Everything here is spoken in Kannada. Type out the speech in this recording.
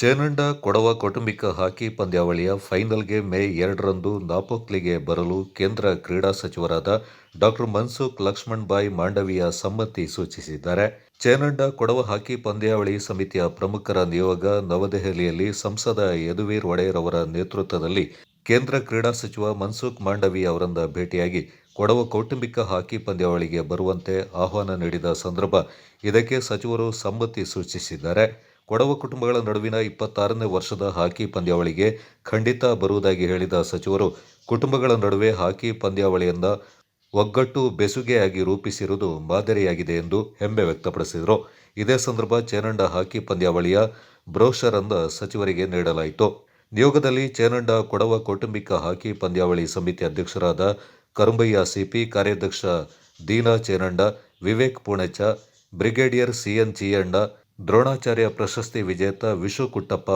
ಚೇನಂಡ ಕೊಡವ ಕೌಟುಂಬಿಕ ಹಾಕಿ ಪಂದ್ಯಾವಳಿಯ ಫೈನಲ್ಗೆ ಮೇ ಎರಡರಂದು ನಾಪೋಕ್ಲಿಗೆ ಬರಲು ಕೇಂದ್ರ ಕ್ರೀಡಾ ಸಚಿವರಾದ ಡಾಕ್ಟರ್ ಮನ್ಸುಖ್ ಲಕ್ಷ್ಮಣ್ ಬಾಯ್ ಮಾಂಡವಿಯ ಸಮ್ಮತಿ ಸೂಚಿಸಿದ್ದಾರೆ. ಚೇನಂಡ ಕೊಡವ ಹಾಕಿ ಪಂದ್ಯಾವಳಿ ಸಮಿತಿಯ ಪ್ರಮುಖರ ನಿಯೋಗ ನವದೆಹಲಿಯಲ್ಲಿ ಸಂಸದ ಯದುವೀರ್ ಒಡೆಯರ್ ಅವರ ನೇತೃತ್ವದಲ್ಲಿ ಕೇಂದ್ರ ಕ್ರೀಡಾ ಸಚಿವ ಮನ್ಸುಖ್ ಮಾಂಡವಿ ಅವರನ್ನ ಭೇಟಿಯಾಗಿ ಕೊಡವ ಕೌಟುಂಬಿಕ ಹಾಕಿ ಪಂದ್ಯಾವಳಿಗೆ ಬರುವಂತೆ ಆಹ್ವಾನ ನೀಡಿದ ಸಂದರ್ಭ ಇದಕ್ಕೆ ಸಚಿವರು ಸಮ್ಮತಿ ಸೂಚಿಸಿದ್ದಾರೆ. ಕೊಡವ ಕುಟುಂಬಗಳ ನಡುವಿನ ಇಪ್ಪತ್ತಾರನೇ ವರ್ಷದ ಹಾಕಿ ಪಂದ್ಯಾವಳಿಗೆ ಖಂಡಿತ ಬರುವುದಾಗಿ ಹೇಳಿದ ಸಚಿವರು, ಕುಟುಂಬಗಳ ನಡುವೆ ಹಾಕಿ ಪಂದ್ಯಾವಳಿಯನ್ನ ಒಗ್ಗಟ್ಟು ಬೆಸುಗೆಯಾಗಿ ರೂಪಿಸಿರುವುದು ಮಾದರಿಯಾಗಿದೆ ಎಂದು ಹೆಮ್ಮೆ ವ್ಯಕ್ತಪಡಿಸಿದರು. ಇದೇ ಸಂದರ್ಭ ಚೇನಂಡ ಹಾಕಿ ಪಂದ್ಯಾವಳಿಯ ಬ್ರೋಷರ್ ಅಂದ ಸಚಿವರಿಗೆ ನೀಡಲಾಯಿತು. ನಿಯೋಗದಲ್ಲಿ ಚೇನಂಡ ಕೊಡವ ಕೌಟುಂಬಿಕ ಹಾಕಿ ಪಂದ್ಯಾವಳಿ ಸಮಿತಿ ಅಧ್ಯಕ್ಷರಾದ ಕರುಂಬಯ್ಯ ಸಿಪಿ, ಕಾರ್ಯಾಧ್ಯಕ್ಷ Deena Chenanda, Vivek Punecha brigadier C N Chiyanna Dronacharya ಪ್ರಶಸ್ತಿ ವಿಜೇತ ವಿಶು ಕುಟ್ಟಪ್ಪ